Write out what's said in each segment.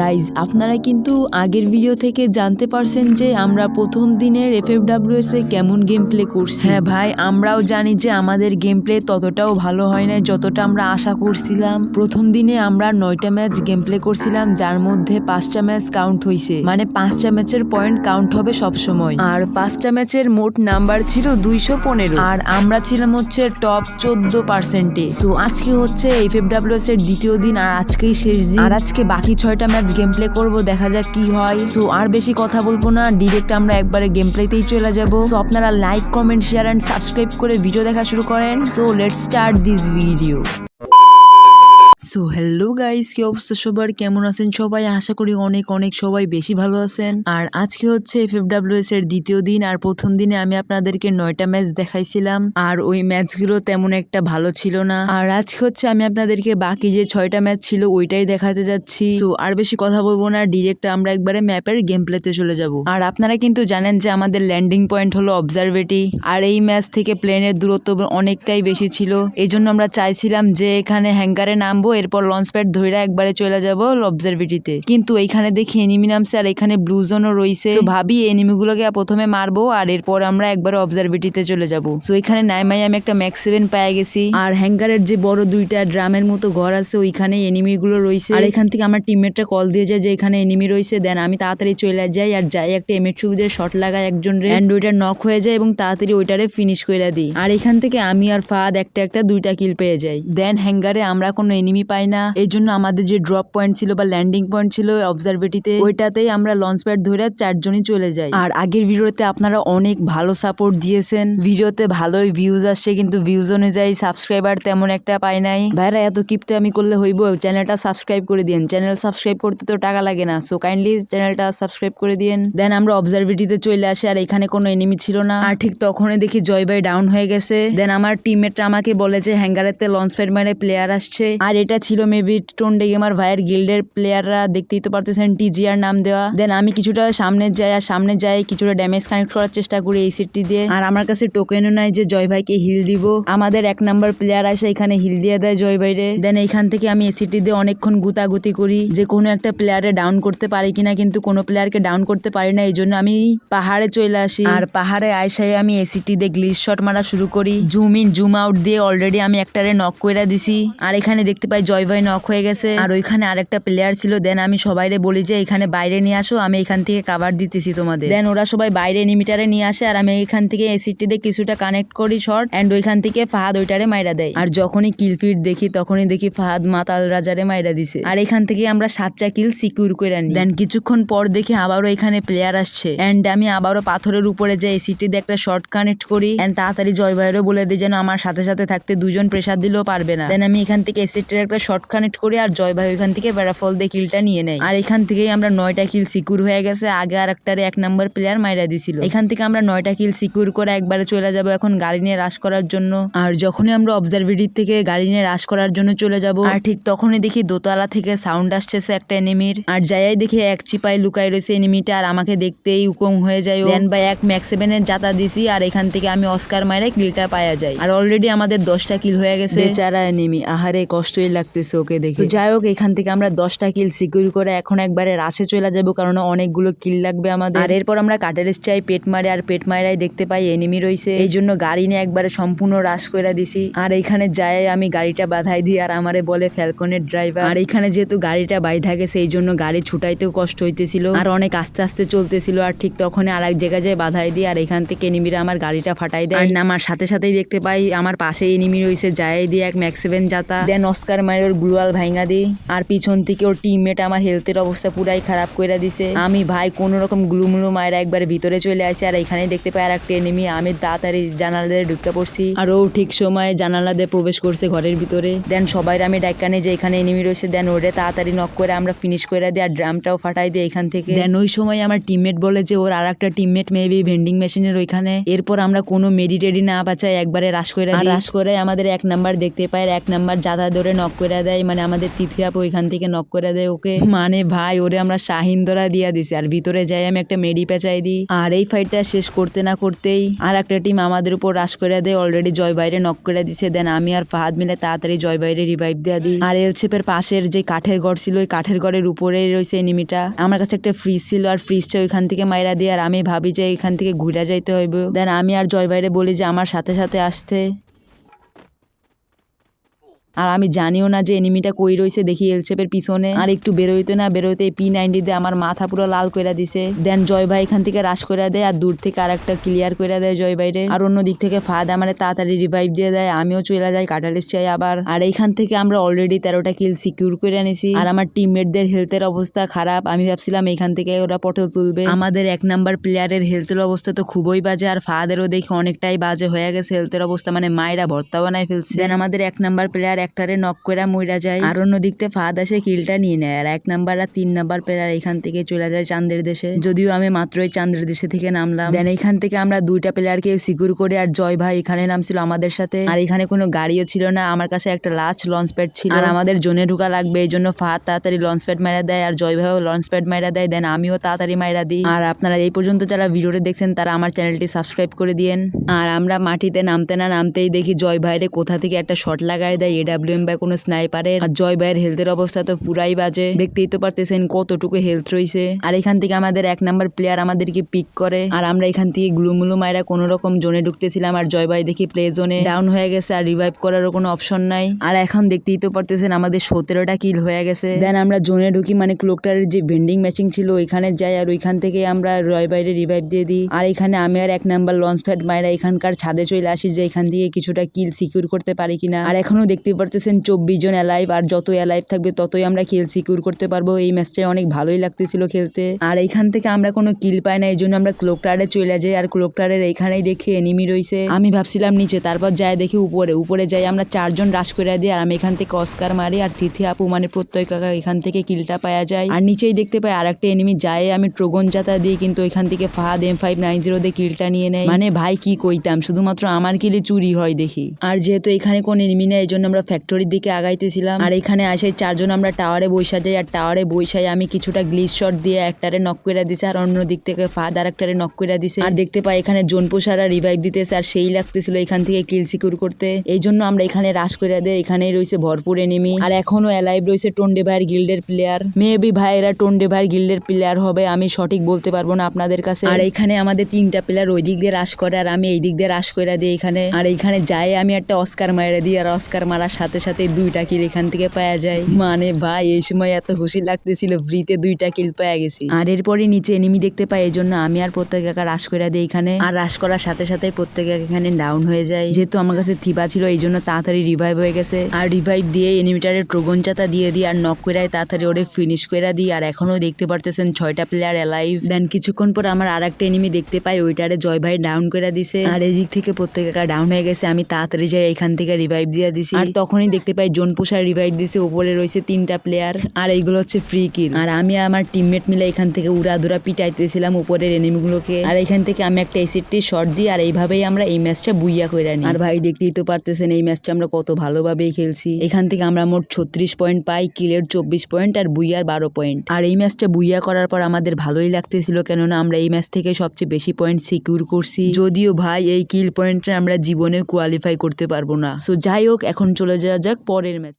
Guys আপনারা কিন্তু আগের ভিডিও থেকে জানতে পারছেন যে আমরা প্রথম দিনের এফ এফ এ কেমন গেম প্লে করছি। হ্যাঁ ভাই আমরাও জানি যে আমাদের গেম প্লে ততটাও ভালো হয় না যতটা আমরা আশা করছিলাম। প্রথম দিনে আমরা নয়টা ম্যাচ গেম প্লে করছিলাম যার মধ্যে পাঁচটা ম্যাচ কাউন্ট হয়েছে মানে পাঁচটা ম্যাচের পয়েন্ট কাউন্ট হবে সব সময় আর পাঁচটা ম্যাচের মোট নাম্বার ছিল দুইশো পনেরো। আর আমরা ছিলাম হচ্ছে টপ চোদ্দ পার্সেন্টে সো আজকে হচ্ছে এফ এফ এর দ্বিতীয় দিন আর আজকেই শেষ দিন। আর আজকে বাকি ছয়টা ম্যাচ গেম প্লে করব, দেখা যাক কি হয়। সো আর বেশি কথা বলব না ডিরেক্ট আমরা একবারে গেম প্লেতেই চলে যাব। সো আপনারা like comment share and subscribe করে ভিডিও দেখা শুরু করেন। So let start this video so hello guys কি অবস্থা সবার? কেমন আছেন সবাই? আশা করি অনেক অনেক সবাই বেশি ভালো আছেন। আর আজকে হচ্ছে এফ এর দ্বিতীয় দিন, আর প্রথম দিনে আমি আপনাদেরকে নয়টা ম্যাচ দেখাইছিলাম। আর ওই ম্যাচগুলো তেমন একটা ভালো ছিল না। আর আজকে হচ্ছে আমি আপনাদেরকে বাকি যে ছয়টা ম্যাচ ছিল, ওইটাই দেখাতে যাচ্ছি। সো আর বেশি কথা বলব না ডিরেক্ট আমরা একবারে ম্যাপের গেম প্লেতে চলে যাব। আর আপনারা কিন্তু জানেন যে আমাদের ল্যান্ডিং পয়েন্ট হলো অবজারভেটি আর এই ম্যাচ থেকে প্লেনের দূরত্ব অনেকটাই বেশি ছিল। এই জন্য আমরা চাইছিলাম যে এখানে হ্যাঙ্গারে নামবো এরপর লঞ্চ প্যাড ধরে একবারে চলে যাব অবজারভেটিতে কিন্তু এইখানে দেখি এনিমি নামছে আর এখানে ব্লু জোনও রয়েছে So, ভাবি এনিমিগুলোকে প্রথমে মারবো আর এরপর আমরা একবার অবজারভেটিতে চলে যাব। সো এখানে নাইমাই আমি একটা ম্যাক্স সেভেন পেয়ে গেছি। আর হ্যাঙ্গারের যে বড় দুইটা ড্রামের মতো ঘর আছে ওইখানে এনিমিগুলো রয়েছে আর এখান থেকে আমার টিমমেটটা কল দিয়ে যায় যে এখানে এনিমি রয়েছে দেন আমি তাড়াতাড়ি চলে যাই আর যাই একটা এমের সুবিধে শট লাগাই একজন অ্যান্ড ওইটা নক হয়ে যায় এবং তাড়াতাড়ি ওইটারে ফিনিশ করে দিই। আর এখান থেকে আমি আর ফাদ একটা একটা দুইটা কিল পেয়ে যাই। দেন হ্যাঙ্গারে আমরা কোনো এনিমি পাই না। এই জন্য আমাদের যে ড্রপ পয়েন্ট ছিল বা ল্যান্ডিং পয়েন্ট ছিল অবজারভেটিতে ওইটাতেই আমরা লঞ্চ প্যাড ধরে চারজনই চলে যাই। আর আগের ভিডিওতে আপনারা অনেক ভালো সাপোর্ট দিয়েছেন। ভিডিওতে ভালোই ভিউজ আসছে, কিন্তু ভিউজ অনুযায়ী সাবস্ক্রাইবার তেমন একটা পাই নাই। ভাইরা, এত কিপটা আমি করলে হইব? চ্যানেলটা সাবস্ক্রাইব করে দিন চ্যানেল সাবস্ক্রাইব করতে তো টাকা লাগে না সো কাইন্ডলি চ্যানেলটা সাবস্ক্রাইব করে দিন দেন আমরা অবজারভেটিতে চলে আসি, আর এখানে কোনো এনিমি ছিল না। আর ঠিক তখনই দেখি জয় ভাই ডাউন হয়ে গেছে। দেন আমার টিমমেটরা আমাকে বলে যে হ্যাঙ্গারেতে লঞ্চ প্যাড মানে প্লেয়ার আসছে। আর এটা ছিল মেবি টোন্ডে গেমার ভাইয়ের গিল্ডের প্লেয়াররা দেখতেই তো পারতেছেন টিজিআর নাম দেওয়া। দেন আমি কিছুটা সামনে যাই, আর সামনে যাই, কিছুটা ড্যামেজ কানেক্ট করার চেষ্টা করি এই সেটটি দিয়ে। আর আমার কাছে টোকেনও নাই যে জয় ভাইকে হিল দিব। আমাদের এক নাম্বার প্লেয়ার আসে, এখানে হিল দিয়ে দেয় জয় ভাইরে। দেন এইখান থেকে আমি এসিটি দিয়ে অনেকক্ষণ গুতাগুতি করি। যে কোনো একটা প্লেয়ারে ডাউন করতে পারি কিনা, কিন্তু কোনো প্লেয়ারকে ডাউন করতে পারি না এই জন্য আমি পাহাড়ে চলে আসি। আর পাহাড়ে আইসাই আমি এসিটি দিয়ে গ্লিচ শট মারা শুরু করি। জুম ইন জুম আউট দিয়ে অলরেডি আমি একটারে নক করে দিছি। আর এখানে দেখতে জয় ভাই নক হয়ে গেছে। আর ওইখানে আরেকটা প্লেয়ার ছিল, দেন আমি সবাইরে বলি যে, এখানে বাইরে নিয়ে আসো, আমি এখান থেকে কাভার দিতেছি তোমাদের। দেন ওরা সবাই বাইরে নিমিটারে নিয়ে আসে, আর আমি এখান থেকে এসিটি দিয়ে কিছুটা কানেক্ট করি শর্ট অ্যান্ড ওইখান থেকে ফাহাদ ওইটারে মাইরা দেয়। আর যখনই কিল ফিট দেখি, তখনই দেখি ফাহাদ মাতাল রাজারে মাইরা দিছে। আর এখান থেকে আমরা সাতটা কিল সিকিউর করে নিই। দেন কিছুক্ষণ পর দেখি আবারও এখানে প্লেয়ার আসছে। অ্যান্ড আমি আবারও পাথরের উপরে যে দিয়ে একটা শর্ট কানেক্ট করি অ্যান্ড তাড়াতাড়ি জয় ভাইয়েরও বলে দিই যেন আমার সাথে সাথে থাকতে দুজন প্রেসার দিলেও পারবে না। দেন আমি এখান থেকে এসিটির একটা শর্ট কানেক্ট করি আর জয় ভাই ওইখান থেকে প্যারাফল দিয়ে কিলটা নিয়ে নেয়। আর এখান থেকেই আমরা নয়টা কিল সিকিউর হয়ে গেছে। আগে আর একটারে এক নম্বর প্লেয়ার মাইরা দিছিল। এখান থেকে আমরা নয়টা কিল সিকিউর করে একবারে চলে যাব এখন গাড়ি নিয়ে রাশ করার জন্য। আর যখনই আমরা অবজারভেটির থেকে গাড়ি নিয়ে রাশ করার জন্য চলে যাব, আর ঠিক তখনই দেখি দোতলা থেকে সাউন্ড আসছে একটা এনিমির আর যাই দেখি এক চিপাই লুকাই রয়েছে এনিমিটা আর আমাকে দেখতেই উকম হয়ে যায় দেন বাই এক ম্যাক্স সেভেনের জাতা দিছি, আর এখান থেকে আমি অস্কার মাইরে কিলটা পাওয়া যায় আর অলরেডি আমাদের দশটা কিল হয়ে গেছে। বেচারা এনিমি আহারে কষ্টই লাগতেছে ওকে দেখে। যাই হোক এখান থেকে আমরা দশটা কিল সিকিউর করে এখন একবারে রাশে চলে যাব কারণ অনেকগুলো কিল লাগবে আমাদের। আর এরপর আমরা কাটারেস চাই পেট মারে আর পেট মারাই দেখতে পাই এনিমি রয়েছে। এই জন্য গাড়ি নিয়ে একবারে সম্পূর্ণ রাশ করে দিছি। আর এইখানে যাই আমি গাড়িটা বাধাই দিই আর আমারে বলে ফ্যালকনের ড্রাইভার আর এইখানে যেহেতু গাড়িটা বাইধা গেছে এই জন্য গাড়ি ছুটাইতেও কষ্ট হইতেছিল। আর অনেক আস্তে আস্তে চলতেছিল আর ঠিক তখন আর এক জায়গায় যায় বাধাই দিই আর এখান থেকে এনিমিরা আমার গাড়িটা ফাটাই দেয়। আর আমার সাথে সাথেই দেখতে পাই আমার পাশে এনিমি রয়েছে যাই দিয়ে এক ম্যাক্সিভেন জাতা দেন অস্কার মায়ের গ্লুয়াল ভাইঙ্গা দিই আর পিছন থেকে ওর টিমমেট আমার হেলথের অবস্থা পুরাই খারাপ করে দিছে। আমি ভাই কোন রকম গ্লুমুলু মায়ের একবার ভিতরে চলে আসি আর এখানে দেখতে পাই আর একটা এনিমি আমি তাড়াতাড়ি জানালা দিয়ে ঢুকে পড়ছি। আর ও ঠিক সময়ে জানালা দিয়ে প্রবেশ করছে ঘরের ভিতরে। দেন সবাই আমি ডাক্কানে যে এখানে এনিমি রয়েছে দেন ওরে তাড়াতাড়ি নক করে আমরা ফিনিশ করে দিই আর ড্রামটাও ফাটাই দিই এখান থেকে। দেন ওই সময় আমার টিমমেট বলে যে ওর আর একটা টিমমেট মেবি ভেন্ডিং মেশিনের ওইখানে। এরপর আমরা কোনো মেডিটেডি না বাঁচাই একবারে রাশ করে রাশ করে আমাদের এক নাম্বার দেখতে পাই আর এক নাম্বার জাদা ধরে নক করে দেয় মানে আমাদের তিথি আপু ওইখান থেকে নক করে দেয় ওকে। মানে ভাই, ওরে আমরা শাহিন্দরা দিয়া দিছি, আর ভিতরে যাই আমি একটা মেডি পেঁচাই দিই। আর এই ফাইটটা শেষ করতে না করতেই আর একটা টিম আমাদের উপর রাশ করে দেয় অলরেডি জয় বাইরে নক করে দিছে। দেন আমি আর ফাহাদ মিলে তাড়াতাড়ি জয় বাইরে রিভাইভ দেওয়া দিই। আর এলশেপের পাশের যে কাঠের ঘর ছিল, ওই কাঠের ঘরের উপরে রয়েছে এনিমিটা আমার কাছে একটা ফ্রিজ ছিল, আর ফ্রিজটা ওইখান থেকে মাইরা দিয়ে আর আমি ভাবি যে এখান থেকে ঘুরে যাইতে হইব। দেন আমি আর জয় বাইরে বলি যে আমার সাথে সাথে আসতে। আর আমি জানিও না যে এনিমিটা কই রয়েছে দেখি এলচেপের পিছনে। আর একটু বেরোইতে না বেরোইতে পি নাইনটি দিয়ে আমার মাথা পুরো লাল কইরা দিছে। দেন জয় ভাই এখান থেকে রাশ করে দেয় আর দূর থেকে আর একটা ক্লিয়ার করে দেয় জয় বাইরে আর অন্য দিক থেকে ফাদ আমার তাড়াতাড়ি রিভাইভ দিয়ে দেয়, আমিও চলে যাই কাটালিস চাই আবার। আর এইখান থেকে আমরা অলরেডি তেরোটা কিল সিকিউর করে নিছি। আর আমার টিমমেটদের হেলথের অবস্থা খারাপ, আমি ভাবছিলাম এখান থেকে ওরা পটল তুলবে। আমাদের এক নাম্বার প্লেয়ারের হেলথের অবস্থা তো খুবই বাজে, আর ফাদেরও দেখি অনেকটাই বাজে হয়ে গেছে হেলথের অবস্থা মানে মায়েরা ভর্তা বানায় ফেলছে। দেন আমাদের এক নাম্বার প্লেয়ার একটারে নক করে মইরা যায়। আর অন্য দিক থেকে ফাদ আসে, কিলটা নিয়ে নেয়। আর এক নাম্বার আর তিন নাম্বার প্লেয়ার এখান থেকে চলে যায় চান্দের দেশে। যদিও আমি মাত্রই চান্দের দেশে থেকে নামলাম। দেন এখান থেকে আমরা দুইটা প্লেয়ারকে সিকিউর করে, আর জয় ভাই এখানে নামছিল আমাদের সাথে। আর এখানে কোনো গাড়িও ছিল না, আমার কাছে একটা লাস্ট লঞ্চ প্যাড ছিল। আর আমাদের জোনে ঢুকা লাগবে, এই জন্য ফাদ তাড়াতাড়ি লঞ্চ প্যাড মারা দেয়, আর জয় ভাইও লঞ্চ প্যাড মারা দেয়। দেন আমিও তাড়াতাড়ি মারা দিই। আর আপনারা এই পর্যন্ত যারা ভিডিওটা দেখছেন, তারা আমার চ্যানেলটি সাবস্ক্রাইব করে দিয়েন। আর আমরা মাটিতে নামতে না নামতেই দেখি জয় ভাইরে কোথা থেকে একটা শট লাগায় দেয় এডাব্লিউএম বা কোনো স্নাইপারের আর জয় ভাইয়ের হেলথের অবস্থা তো পুরাই বাজে। দেখতেই তো পারতেছেন কতটুকু হেলথ রয়েছে আর এখান থেকে আমাদের এক নাম্বার প্লেয়ার আমাদেরকে পিক করে। আর আমরা এখান থেকে গ্লুমুলু মায়েরা কোনো রকম জোনে ঢুকতেছিলাম আর জয় ভাই দেখি প্লে জোনে ডাউন হয়ে গেছে আর রিভাইভ করারও কোনো অপশন নাই। আর এখন দেখতেই তো পারতেছেন আমাদের সতেরোটা কিল হয়ে গেছে। দেন আমরা জোনে ঢুকি মানে ক্লোকটারের যে ভেন্ডিং ম্যাচিং ছিল ওইখানে যাই আর ওইখান থেকে আমরা রয় বাইরে রিভাইভ দিয়ে দিই। আর এখানে আমি আর এক নাম্বার লঞ্চ ফ্যাট মায়েরা এখানকার ছাদে চলে আসি যে এখান দিয়ে কিছুটা কিল সিকিউর করতে পারি কিনা। আর এখনও দেখতে পারতেছেন চব্বিশ জন অ্যালাইভ আর যত অ্যালাইভ থাকবে, ততই আমরা কিল সিকিউর করতে পারব। এই ম্যাচটা অনেক ভালোই লাগতেছিল খেলতে। আর এইখান থেকে আমরা কোনো কিল পাই না, এই জন্য আমরা ক্লোকটারে চলে যাই, আর ক্লোকটারের এইখানেই দেখি এনিমি রয়েছে। আমি ভাবছিলাম নিচে, তারপর যাই দেখি উপরে। উপরে যাই আমরা চারজন রাশ করে দিই, আর আমি এখান থেকে অস্কার মারি, আর তিথি আপু মানে প্রত্যয় কাকা এখান থেকে কিলটা পাওয়া যায়। আর নিচেই দেখতে পাই আর একটা এনিমি যায়, আমি ট্রোগন যাতা দিই, কিন্তু ওইখান থেকে Fahad M five nine zero দিয়ে কিলটা নিয়ে নেয়। মানে ভাই, কি কইতাম? শুধুমাত্র আমার কিলে চুরি হয় দেখি। আর যেহেতু এখানে কোন এনিমি নেই, এই জন্য আমরা ফ্যাক্টরির দিকে আগাইতেছিলাম। আর এখানে আসে চারজন আমরা টাওয়ারে বৈশা যাই, আর টাওয়ারে বৈশাই আমি কিছুটা গ্লিচ শট দিয়ে একটারে নক করে দিছে, আর অন্য দিক থেকে ফাদ আর একটারে নক করে দিছে। আর দেখতে পাই এখানে জোনপোষারা রিভাইভ দিতেছে, আর সেই লাগতেছিল এখান থেকে কিল সিকিউর করতে। এই জন্য আমরা এখানে রাশ করে দেয় এখানেই রয়েছে ভরপুর এনিমি আর এখনও অ্যালাইভ রয়েছে টন্ডে ভাইয়ের গিল্ডের প্লেয়ার মেবি ভাই এরা টন্ডে ভাইয়ের গিল্ডের প্লেয়ার হবে, আমি সঠিক বলতে পারব না আপনাদের কাছে। আর এখানে আমাদের তিনটা প্লেয়ার ওই দিক দিয়ে রাস করে, আর আমি এই দিক দিয়ে রাস করে দিই এখানে। আর এইখানে যাই, আমি একটা অস্কার মারা দিই, আর অস্কার মারার সাথে সাথে দুইটা কিল এখান থেকে পাওয়া যায়। মানে ভাই, এই সময় এত খুশি লাগতেছিল ফ্রিতে দুইটা কিল পাওয়া গেছি। আর এরপরে নিচে এনিমি দেখতে পাই, এই জন্য আমি আর প্রত্যেক একা রাশ করে দিই এখানে। আর রাশ করার সাথে সাথে প্রত্যেক এখানে ডাউন হয়ে যায়। যেহেতু আমার কাছে থিবা ছিল, এই জন্য তাড়াতাড়ি রিভাইভ হয়ে গেছে। আর রিভাইভ দিয়ে এনিমিটারের ট্রোগন চাতা দিয়ে দিই, আর নক করে তাড়াতাড়ি ওরে ফিনিশ করে দিই। আর এখনও দেখতে পারতেছেন ছয়টা প্লেয়ার অ্যালাইভ দেন কিছুক্ষণ পর আমার আর একটা এনিমি দেখতে পাই, ওইটারে জয় ভাই ডাউন করে দিছে। আর এদিক থেকে প্রত্যেক একা ডাউন হয়ে গেছে, আমি তাড়াতাড়ি যাই এখান থেকে রিভাইভ দিয়ে দিছি। আর তখনই দেখতে পাই জোন পোষার রিভাইভ দিছে উপরে রয়েছে তিনটা প্লেয়ার আর এইগুলো হচ্ছে ফ্রি কিল আর আমি আমার টিমমেট মিলে এখান থেকে উড়াধুরা পিটাইতেছিলাম উপরের এনিমিগুলোকে আর এখান থেকে আমি একটা এসিডটি শট দিই, আর এইভাবেই আমরা এই ম্যাচটা বুইয়া করে নিই। আর ভাই, দেখতেই তো পারতেছেন এই ম্যাচটা আমরা কত ভালোভাবেই খেলছি। এখান থেকে আমরা মোট ছত্রিশ পয়েন্ট পাই কিলের চব্বিশ পয়েন্ট আর বুইয়ার বারো পয়েন্ট আর এই ম্যাচটা বুইয়া করার পর আমাদের ভালোই লাগতেছিল, কেননা আমরা এই ম্যাচ থেকে সবচেয়ে বেশি পয়েন্ট সিকিউর করছি। যদিও ভাই, এই কিল পয়েন্টে আমরা জীবনে কোয়ালিফাই করতে পারব না। সো যাই হোক, এখন চলে যাওয়া যাক পরের ম্যাচ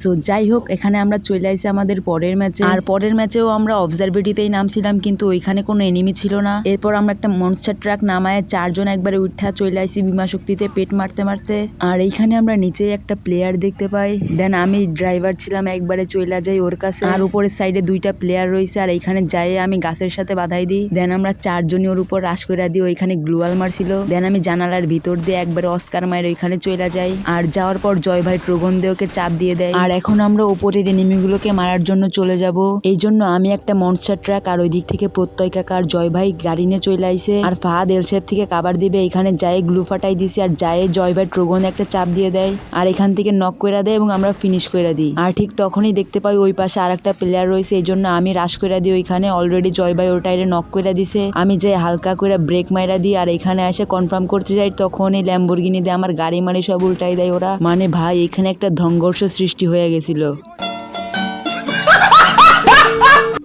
সো যাই হোক এখানে আমরা চলে আসি আমাদের পরের ম্যাচে আর পরের ম্যাচেও আমরা অবজারভেটিতেই নামছিলাম, কিন্তু ওইখানে কোনো এনিমি ছিল না। এরপর আমরা একটা মনস্টার ট্রাক নামায়, চারজন একবারে উঠা চলে আসি বিমা শক্তিতে পেট মারতে মারতে। আর এইখানে আমরা নিচেই একটা প্লেয়ার দেখতে পাই। দেন আমি ড্রাইভার ছিলাম, একবারে চলে যাই ওর কাছে। আর উপরের সাইডে দুইটা প্লেয়ার রয়েছে, আর এইখানে যাই আমি গাছের সাথে বাধাই দিই। দেন আমরা চারজনই ওর উপর রাস করে দিই ওইখানে গ্লুয়াল মারছিল। দেন আমি জানালার ভিতর দিয়ে একবারে অস্কার মায়ের ওইখানে চলে যাই। আর যাওয়ার পর জয় ভাই ট্রোগন দিয়ে ওকে চাপ দিয়ে দেয়। আর এখন আমরা উপরের এনিমিগুলোকে মারার জন্য চলে যাব। এই জন্য আমি একটা মনস্টার ট্রাক আর ওই দিক থেকে প্রত্যয় কাকার জয় ভাই গাড়ি নিয়ে চলে আইসে আর ফাহাদ এলসেফ থেকে কাবার দিবে, এখানে যায় গ্লু ফাটাই দিছি আর যায় জয় ভাই ট্রোগন একটা চাপ দিয়ে দেয় আর এখান থেকে নক করে দেয় এবং আমরা ফিনিশ করে দিই। আর ঠিক তখনই দেখতে পাই ওই পাশে আর একটা প্লেয়ার রয়েছে, এই জন্য আমি রাশ করে দিই ওইখানে অলরেডি জয় ভাই ওটাইরে নক করে দিছে। আমি যাই হালকা করে ব্রেক মাইরা দিই আর এখানে এসে কনফার্ম করতে যাই তখন এই ল্যাম্বরগিনি দিয়ে আমার গাড়ি মারি সব উল্টাই দেয় ওরা। মানে ভাই, এখানে একটা সংঘর্ষ সৃষ্টি হয়ে গেছিল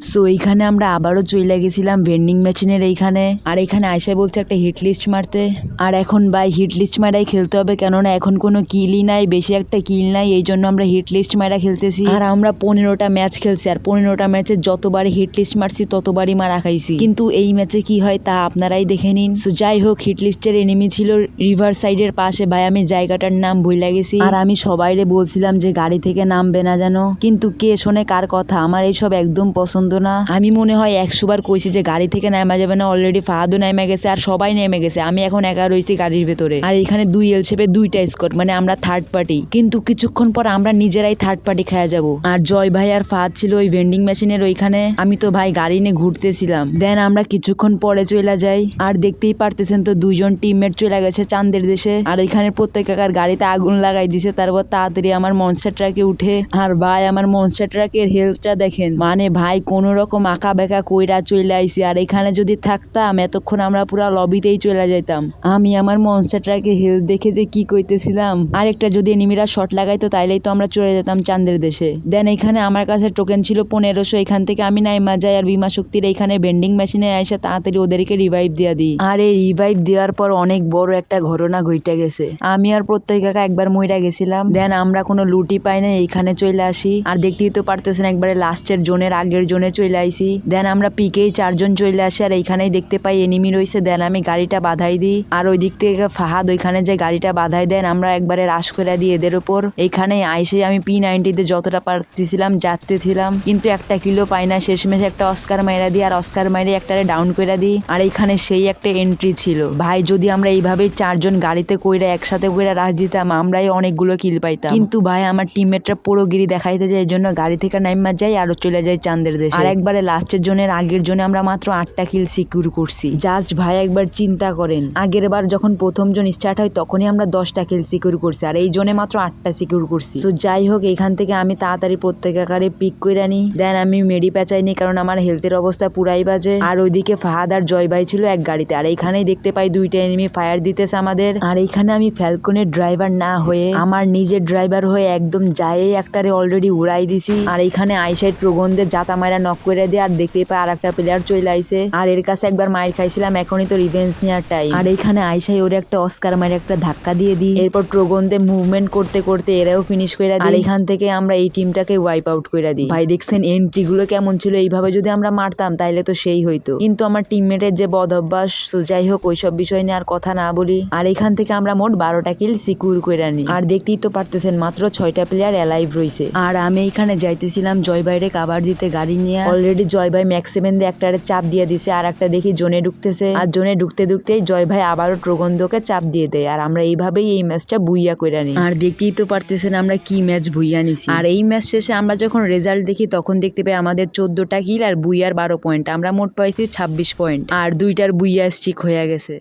সো এইখানে আমরা আবারও চলে গেছিলাম ভেন্ডিং মেশিনের এইখানে। আর এখানে আয়সা বলছে একটা হিট লিস্ট মারতে। আর এখন ভাই হিট লিস্ট মারাই খেলতে হবে, কেননা এখন কোনো কিলই নাই, বেশি একটা কিল নাই, এই জন্য আমরা হিট লিস্ট মারা খেলতেছি। আর আমরা পনেরোটা ম্যাচ খেলছি, আর পনেরোটা ম্যাচে যতবারই হিট লিস্ট মারছি, ততবারই মারা খাইছি। কিন্তু এই ম্যাচে কি হয় তা আপনারাই দেখে নিন। সো যাই হোক হিট লিস্টের এনিমি ছিল রিভার সাইডের পাশে। ভাই, আমি জায়গাটার নাম ভুলে গেছি। আর আমি সবাইরে বলছিলাম যে গাড়ি থেকে নামবে না যেন। কিন্তু কে শোনে কার কথা? আমার এইসব একদম পছন্দ না। আমি মনে হয় একশো বার কইছি যে গাড়ি থেকে নামা যাবে না অলরেডি ফাহাদও নেমে গেছে আর সবাই নেমে গেছে। আমি এখন একা রয়েছি গাড়ির ভেতরে। আর এখানে দুই এল শেপে দুইটা স্কট মানে আমরা থার্ড পার্টি কিন্তু কিছুক্ষণ পর আমরা নিজেরাই থার্ড পার্টি খাওয়া যাব। আর জয় ভাই আর ফাহাদ ছিল ওই ভেন্ডিং মেশিনের ওইখানে। আমি তো ভাই গাড়ি নিয়ে ঘুরতেছিলাম। দেন আমরা কিছুক্ষণ পরে চলে যাই। আর দেখতেই পারতেছেন তো দুইজন টিমমেট চলে গেছে চান্দের দেশে। আর এখানে প্রত্যেকার গাড়িতে আগুন লাগাই দিছে, তারপর তাড়াতাড়ি আমার মনস্টার ট্রাকে উঠে। আর ভাই, আমার মনস্টার ট্রাকের হেলথটা দেখেন। মানে ভাই, কোনো রকম আঁকা বেঁকা কইরা চলে আইসি আর এখানে যদি থাকতাম, এতক্ষণ আমরা পুরো লবিতেই চলে যাইতাম। আমি আমার মনস্টার ট্রাকের হেলথ দেখে যে কি কইতেছিলাম। আরেকটা যদি এনিমিরা শট লাগাইতো, তাইলেই তো আমরা চলে যেতাম চান্দের দেশে। দেন এখানে আমার কাছে টোকেন ছিল পনেরোশো, এখান থেকে আমি নাইমা যাই আর বিমা শক্তির এখানে ভেন্ডিং মেশিনে এসে তাড়াতাড়ি ওদেরকে রিভাইভ দিয়া দিই। আর এই রিভাইভ দেওয়ার পর অনেক বড় একটা ঘটনা ঘটে গেছে। আমি আর প্রত্যেক কাকা একবার মইরা গেছিলাম। দেন আমরা কোনো লুটি পাই না এইখানে চলে আসি। আর দেখতেই তো পারতেছেন একবারে লাস্টের জোনের আগের জোনে চলে আইসি দেন আমরা পিকেই চারজন চলে আসি আর এইখানেই দেখতে পাই এনিমি রয়েছে। দেন আমি গাড়িটা বাধাই দিই। আর ওই দিক থেকে ফাহাদ ওইখানে যে গাড়িটা বাধাই দেন, আমরা একবারে রাশ করে দিই এদের উপর। এইখানে আইসে আমি পি নাইনটিতে যতটা পারতেছিলাম, যাচ্তেছিলাম। কিন্তু একটা কিলো পাই না। শেষমেশ একটা অস্কার মাইরা দিই আর অস্কার মাইরে একটারে ডাউন করে দিই। আর এইখানে সেই একটা এন্ট্রি ছিল। ভাই, যদি আমরা এইভাবেই চারজন গাড়িতে কইরা একসাথে কইরা রাশ দিতাম, আমরাই অনেকগুলো কিল পাইতাম। কিন্তু ভাই, আমার টিমমেটরা পুরো গিরি দেখাইতে যায় এই জন্য গাড়ি থেকে নাইমা যাই আরও চলে যায় চান্দের দেশে। আর একবারে লাস্টের জনের আগের জন্য আমরা মাত্র আটটা কিল সিকিউর করছি। জাস্ট ভাই একবার চিন্তা করেন। আগের বার যখন প্রথম জন স্টার্ট হয়, তখনই আমরা দশটা কিল সিকিউর করছি, আর এই জনে মাত্র আটটা সিকিউর করছি। তো যাই হোক, এখান থেকে আমি তাড়াতাড়ি প্রত্যেক আকারে পিক করে নিই। দেন আমি মেডি পেঁচাইনি কারণ আমার হেলথের অবস্থা পুরাই বাজে। আর ওইদিকে ফাহাদ আর জয় ভাই ছিল এক গাড়িতে, আর এইখানেই দেখতে পাই দুইটা এনিমি ফায়ার দিতেছে আমাদের। আর এইখানে আমি ফ্যালকনের ড্রাইভার না হয়ে আমার নিজের ড্রাইভার হয়ে একদম যাই একটারে অলরেডি উড়াই দিছি। আর এইখানে আইসাইড প্রগন্ধে জাতা মায়েরা নক করে দিয়ে আর দেখতে পাই আর একটা প্লেয়ার চলে আইছে। আর এর কাছে একবার মাইর খাইছিলাম, এখনই তো রিভেন্স নেওয়ার টাইম আর এইখানে আইসাই ওর একটা অস্কার মায়ের একটা ধাক্কা দিয়ে দিই। এরপর প্রগন্ধে মুভমেন্ট করতে করতে এরাও ফিনিশ করে দিই। আর এখান থেকে আমরা এই টিমটাকে ওয়াইপ আউট করে দিই। ভাই, দেখছেন এন্ট্রি গুলো কেমন ছিল? এইভাবে যদি আমরা মারতাম, তাইলে তো সেই হইতো। কিন্তু আমার টিমমেটের যে বদ অভ্যাস, যাই হোক, ওইসব বিষয় নিয়ে আর কথা না বলি। আর এখান থেকে আমরা মোট বারোটা কিল সিকিউর করে নিই আর দেখতেই তো পারতেছেন, মাত্র ছয়টা প্লেয়ার অ্যালাইভ রয়েছে আর আমি এখানে যাইতেছিলাম জয় বাইরে কাবার দিতে, গাড়ি নিয়ে অলরেডি জয় ভাই ম্যাক্সিমেন দিয়ে একটা চাপ দিয়ে দিছে আর একটা দেখি জোনে ঢুকতেছে। আর জোনে ঢুকতে ঢুকতেই জয় ভাই আবারও প্রগন্ধকে চাপ দিয়ে দেয় আর আমরা এইভাবেই এই ম্যাচটা বুইয়া করে নিই। আর দেখতেই তো পারতেছেন আমরা কি ম্যাচ বুইয়া নিছি। আর এই ম্যাচ শেষে আমরা যখন রেজাল্ট দেখি তখন দেখতে পাই আমাদের চোদ্দটা কিল আর বুইয়ার বারো পয়েন্ট আমরা মোট পাইছি ছাব্বিশ পয়েন্ট আর দুইটার বুইয়া স্টিক হয়ে গেছে।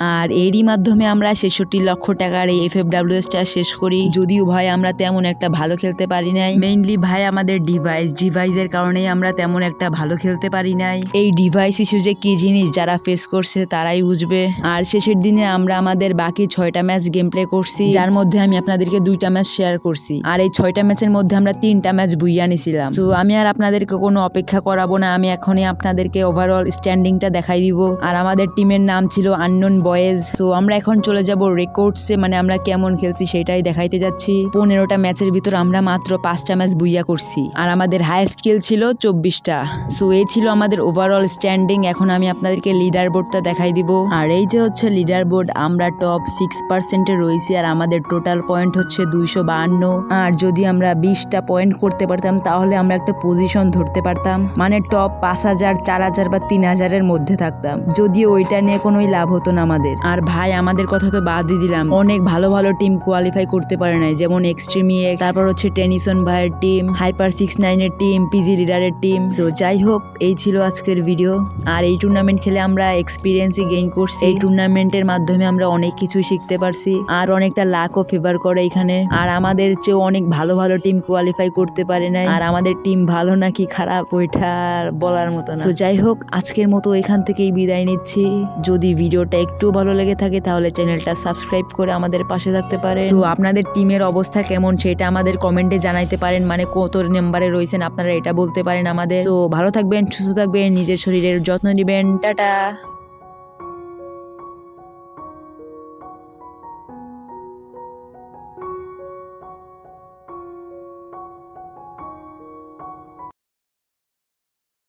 আর এরই মাধ্যমে আমরা ছেষট্টি লক্ষ টাকার এই এফ এফ ডাব্লিউএসটা শেষ করি। যদিও ভাই, আমরা তেমন একটা ভালো খেলতে পারি নাই। মেইনলি ভাই, আমাদের ডিভাইস ডিভাইসের কারণেই আমরা তেমন একটা ভালো খেলতে পারি নাই। এই ডিভাইস ইস্যু যে কি জিনিস যারা ফেস করছে, তারাই বুঝবে। আর শেষের দিনে আমরা আমাদের বাকি ছয়টা ম্যাচ গেম প্লে করছি। যার মধ্যে আমি আপনাদেরকে দুইটা ম্যাচ শেয়ার করছি। আর এই ছয়টা ম্যাচের মধ্যে আমরা তিনটা ম্যাচ বুইয়া নিছিলাম। তো আমি আর আপনাদেরকে কোনো অপেক্ষা করাবো না। আমি এখনই আপনাদেরকে ওভারঅল স্ট্যান্ডিংটা দেখাই দিব। আর আমাদের টিমের নাম ছিল আননোন বয়েজ সো আমরা এখন চলে যাব রেকর্ডসে মানে আমরা কেমন খেলছি সেটাই দেখাইতে যাচ্ছি। পনেরোটা ম্যাচের ভিতর আমরা মাত্র পাঁচটা ম্যাচ বুইয়া করছি। আর আমাদের হাইয়েস্ট স্কিল ছিল চব্বিশটা। সো এই ছিল আমাদের ওভারঅল স্ট্যান্ডিং এখন আমি আপনাদেরকে লিডার বোর্ডটা দেখাই দিব। আর এই যে হচ্ছে লিডার বোর্ড আমরা টপ সিক্স পার্সেন্টে রয়েছি। আর আমাদের টোটাল পয়েন্ট হচ্ছে দুইশো বাহান্ন। আর যদি আমরা বিশটা পয়েন্ট করতে পারতাম, তাহলে আমরা একটা পজিশন ধরতে পারতাম। মানে টপ পাঁচ হাজার, চার হাজার বা তিন হাজারের মধ্যে থাকতাম। যদিও ওইটা নিয়ে কোনোই লাভ হতো না আমাদের। আর ভাই, আমাদের কথা তো বাদই দিলাম। অনেক ভালো ভালো টিম কোয়ালিফাই করতে পারে নাই। যেমন এক্সট্রিমি এক্স তারপর হচ্ছে টেনিসন ভাইয়ের টিম হাইপার সিক্স নাইনের টিম পিজি লিডারের টিম সো যাই হোক, এই ছিল আজকের ভিডিও আর এই টুর্নামেন্ট খেলে আমরা এক্সপিরিয়েন্সই গেইন করছি। এই টুর্নামেন্টের মাধ্যমে আমরা অনেক কিছু শিখতে পারছি। আর অনেকটা লাকও ফেভার করে এখানে। আর আমাদের চেয়েও অনেক ভালো ভালো টিম কোয়ালিফাই করতে পারে নাই। আর আমাদের টিম ভালো নাকি খারাপ, ওইটা বলার মতো না। তো যাই হোক, আজকের মতো এখান থেকেই বিদায় নিচ্ছি। যদি ভিডিওটা একটু ভালো লেগে থাকে, তাহলে চ্যানেলটা সাবস্ক্রাইব করে আমাদের পাশে থাকতে পারে সো আপনাদের টিমের অবস্থা কেমন সেটা আমাদের কমেন্টে জানাইতে পারেন মানে কত নাম্বারে রয়েছেন, আপনারা এটা বলতে পারেন আমাদের। তো ভালো থাকবেন, সুস্থ থাকবেন, নিজের শরীরের যত্ন নেবেন, টাটা।